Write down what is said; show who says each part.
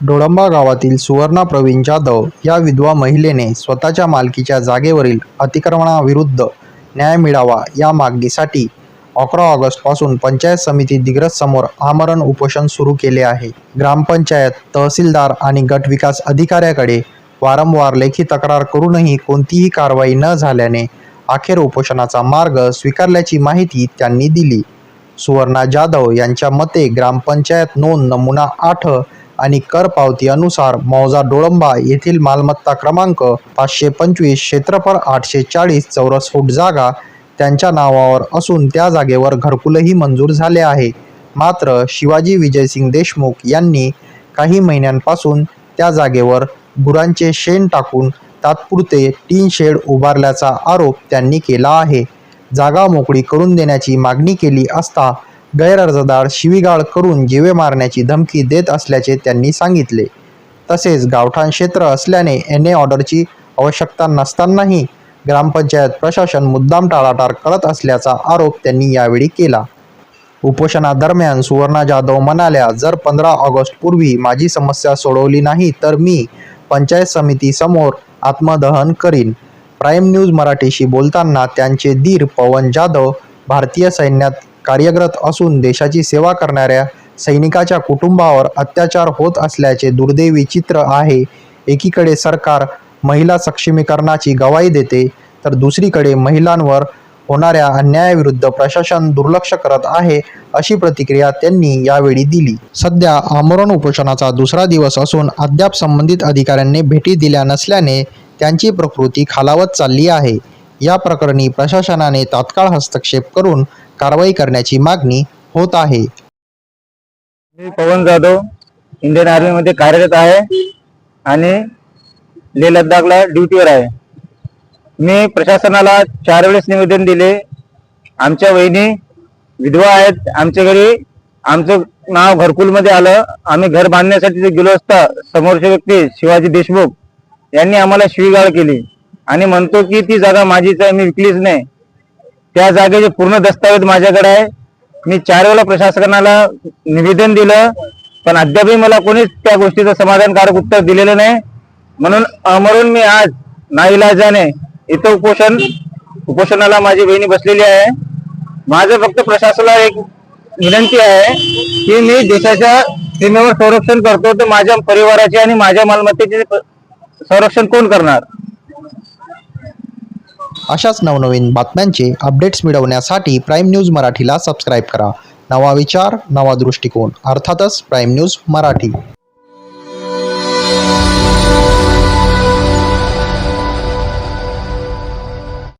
Speaker 1: डोळंबा गावातील सुवर्णा प्रवीण जाधव या विधवा महिलेने स्वतःच्या मालकीच्या जागेवरील अतिक्रमणाविरुद्ध न्याय मिळावा या मागणीसाठी अकरा ऑगस्टपासून पंचायत समिती दिग्रजसमोर आमरण उपोषण सुरू केले आहे. ग्रामपंचायत तहसीलदार आणि गट विकास अधिकाऱ्याकडे वारंवार लेखी तक्रार करूनही कोणतीही कारवाई न झाल्याने अखेर उपोषणाचा मार्ग स्वीकारल्याची माहिती त्यांनी दिली. सुवर्णा जाधव यांच्या मते ग्रामपंचायत नोंद नमुना आठ आणि कर पावती अनुसार मौजा डोळंबा येथील मालमत्ता क्रमांक पाचशे पंचवीस क्षेत्रफळ आठशे चाळीस चौरस फूट जागा त्यांच्या नावावर असून त्या जागेवर घरकुलही मंजूर झाले आहे. मात्र शिवाजी विजयसिंग देशमुख यांनी काही महिन्यांपासून त्या जागेवर गुरांचे शेण टाकून तात्पुरते टीन शेड उभारल्याचा आरोप त्यांनी केला आहे. जागा मोकळी करून देण्याची मागणी केली असता गैरअर्जदार शिवीगाळ करून जीवे मारण्याची धमकी देत असल्याचे त्यांनी सांगितले. तसेच गावठाण क्षेत्र असल्याने एन ए ऑर्डरची आवश्यकता नसतानाही ग्रामपंचायत प्रशासन मुद्दाम टाळाटाळ करत असल्याचा आरोप त्यांनी यावेळी केला. उपोषणादरम्यान सुवर्णा जाधव म्हणाल्या जर पंधरा ऑगस्टपूर्वी माझी समस्या सोडवली नाही तर मी पंचायत समितीसमोर आत्मदहन करीन. प्राईम न्यूज मराठीशी बोलताना त्यांचे धीर पवन जाधव भारतीय सैन्यात कार्यरत असून देशाची सेवा करणाऱ्या सैनिकाच्या कुटुंबावर अत्याचार होत असल्याचे दुर्दैवी चित्र आहे. एकीकडे सरकार महिला सक्षमीकरणाची गवाही देते तर दुसरीकडे महिलांवर होणाऱ्या अन्यायाविरुद्ध प्रशासन दुर्लक्ष करत आहे अशी प्रतिक्रिया त्यांनी यावेळी दिली. सध्या आमरण उपोषणाचा दुसरा दिवस असून अद्याप संबंधित अधिकाऱ्यांनी भेटी दिल्या नसल्याने त्यांची प्रकृती खालावत चालली आहे. या प्रकरणी प्रशासनाने तात्काळ हस्तक्षेप करून कारवाई करण्याची मागणी होत आहे.
Speaker 2: मी पवन जाधव इंडियन आर्मीमध्ये कार्यरत आहे आणि लेह लद्दाखला ड्युटीवर आहे. मी प्रशासनाला चार वेळेस निवेदन दिले आमच्या वहिनी विधवा आहेत आमच्या घरी आमचं नाव घरकुलमध्ये आलं आम्ही घर बांधण्यासाठी जे गेलो असता समोरचे व्यक्ती शिवाजी देशमुख यांनी आम्हाला शिवीगाळ केली. आणि म्हणतो की ती जागा माझीच आहे मी विकलीच नाही. त्या जागेचे पूर्ण दस्तावेज माझ्याकडे आहे. मी चार वेळा प्रशासनाला निवेदन दिलं पण अद्यापही मला कोणीच त्या गोष्टीचं समाधानकारक उत्तर दिलेलं नाही. म्हणून अमरून मी आज नाईलाजाने इथं उपोषण उपोषणाला माझी बहिणी बसलेली आहे. माझं फक्त प्रशासनाला एक विनंती आहे की मी देशाच्या सीमेवर संरक्षण करतो तर माझ्या परिवाराचे आणि माझ्या मालमत्तेचे संरक्षण कोण करणार?
Speaker 1: अशाच नवनवीन बातम्यांचे अपडेट्स मिळवण्यासाठी प्राईम न्यूज मराठीला सबस्क्राईब करा. नवा विचार नवा दृष्टिकोन. अर्थातच प्राईम न्यूज मराठी.